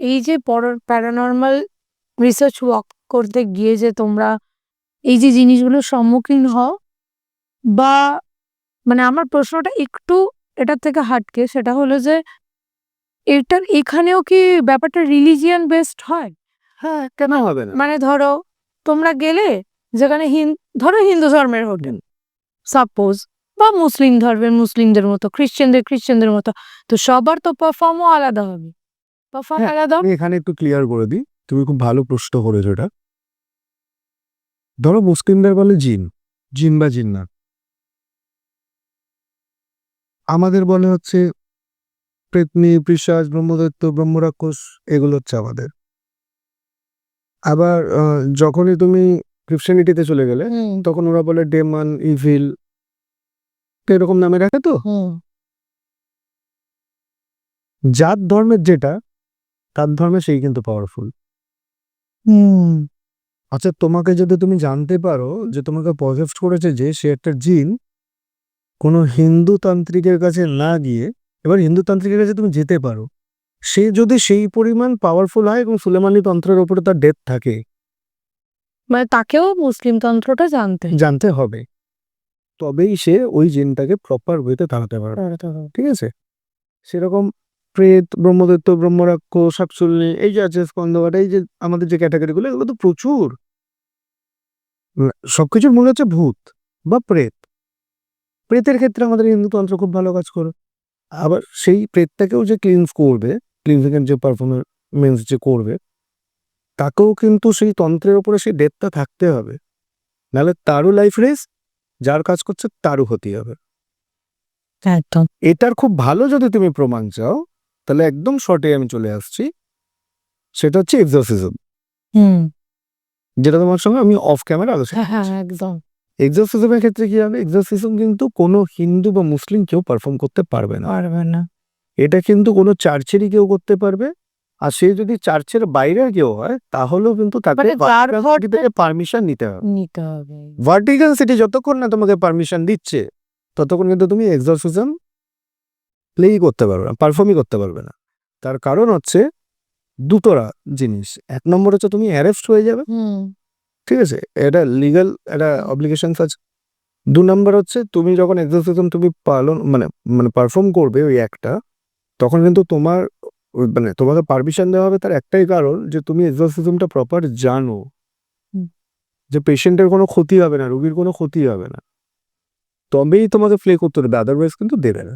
এই যে paranormal research work করতে গিয়ে যে তোমরা এই যে জিনিসগুলোর সম্মুখীন হও বা মানে আমার প্রশ্নটা একটু এটার থেকে হাটকে সেটা হলো যে এটার এখানেও কি ব্যাপারটা রিলিজিয়ান বেসড হয়? হ্যাঁ কেন হবে না? মানে ধরো তোমরা গেলে যেখানে ধরো হিন্দু ধর্মের হোটেল। সাপোজ বা মুসলিম ধর্মের মুসলিমদের মতো খ্রিশ্চানদের খ্রিশ্চানদের মতো তো সবার তো পারফর্মও আলাদা হবে। হ্যাঁ, আলাদা আমি এখানে একটু ক্লিয়ার করে দিই। তুমি খুব ভালো প্রশ্ন করেছ এটা। ধরো মুসলিমদের বলে জিন। জিন বা জিন্নাত। আমাদের বলে হচ্ছে প্রেতনি পিশাচ ব্রহ্মদৈত্য ব্রহ্মরাক্ষস এগুলো হচ্ছে আমাদের। আবার যখনই তুমি ক্রিশ্চিয়ানিটিতে চলে গেলে তখন ওরা বলে ডেমান ইভিল এরকম নামে রাখে তো? জাত ধর্মের যেটা তার ধর্মে সেই কিন্তু পাওয়ারফুল হুম। আচ্ছা তোমাকে যদি তুমি জানতে পারো যে তোমাকে পজেস্ট করেছে যে সে একটা জিন কোনো হিন্দু তান্ত্রিকের কাছে না গিয়ে এবার হিন্দু তান্ত্রিকের কাছে তুমি যেতে পারো। সে যদি সেই পরিমাণ পাওয়ারফুল হয় এবং সুলেমানি তন্ত্রের ওপরে তার ডেথ থাকে। মানে তাকেও মুসলিম তন্ত্রটা জানতে জানতে হবে। তবেই সে ওই জিনটাকে প্রপার ওয়েতে তাড়াতে পারবে। ঠিক আছে? সেরকম প্রেত ব্রহ্মদৈত্য ব্রহ্মরাক্ষ শাকচুল্লি এই যে আছে স্কন্দবাটা এই যে আমাদের যে ক্যাটাগরিগুলো এগুলো তো প্রচুর। সবকিছুর মূল হচ্ছে ভূত বা প্রেত। প্রেতের ক্ষেত্রে আমাদের হিন্দু তন্ত্র খুব ভালো কাজ করে। আবার সেই প্রেতটাকেও যে ক্লিনস করবে ক্লিনজিং যে পারফরমেন্স যে করবে তাকেও কিন্তু সেই তন্ত্রের ওপরে সেই ডেথটা থাকতে হবে। নাহলে তারও লাইফ রেস যার কাজ করছে তারও ক্ষতি হবে। একদম। এটার খুব ভালো যদি তুমি প্রমাণ চাও তাহলে একদম শর্টে আমি চলে আসছি। সেটা হচ্ছে এক্সোসিজম যেটা তোমার সঙ্গে আমি অফ ক্যামেরা আলোচনা হ্যাঁ হ্যাঁ একদম। এক্সোসিজমের ক্ষেত্রে কি হবে এক্সোসিজম কিন্তু কোনো হিন্দু বা মুসলিম কেউ পারফর্ম করতে পারবে না। পারবে না। এটা কিন্তু কোনো চার্চেরই কেউ করতে পারবে। আর সে যদি চার্চের বাইরে কেউ হয় তাহলেও কিন্তু তাকে মানে পারমিশন নিতে হবে। নিতে হবে। সিটি যতক্ষণ না তোমাকে পারমিশন দিচ্ছে ততক্ষণ কিন্তু তুমি এক্সোসিজম প্লেই করতে পারবে না পারফর্মই করতে পারবে না। তার কারণ হচ্ছে দুটোরা জিনিস। এক নম্বর হচ্ছে তুমি অ্যারেস্ট হয়ে যাবে। ঠিক আছে? এটা লিগাল একটা অব্লিগেশন আছে। দু নম্বর হচ্ছে তুমি যখন এক্সারসাইজম তুমি পালন মানে মানে পারফর্ম করবে ওই একটা তখন কিন্তু তোমার মানে তোমাকে পারমিশন দেওয়া হবে তার একটাই কারণ যে তুমি এক্সারসাইজমটা প্রপার জানো। যে পেশেন্টের কোনো ক্ষতি হবে না রোগীর কোনো ক্ষতি হবে না। তবেই তোমাকে প্লে করতে দেবে আদারওয়াইজ কিন্তু দেবে না।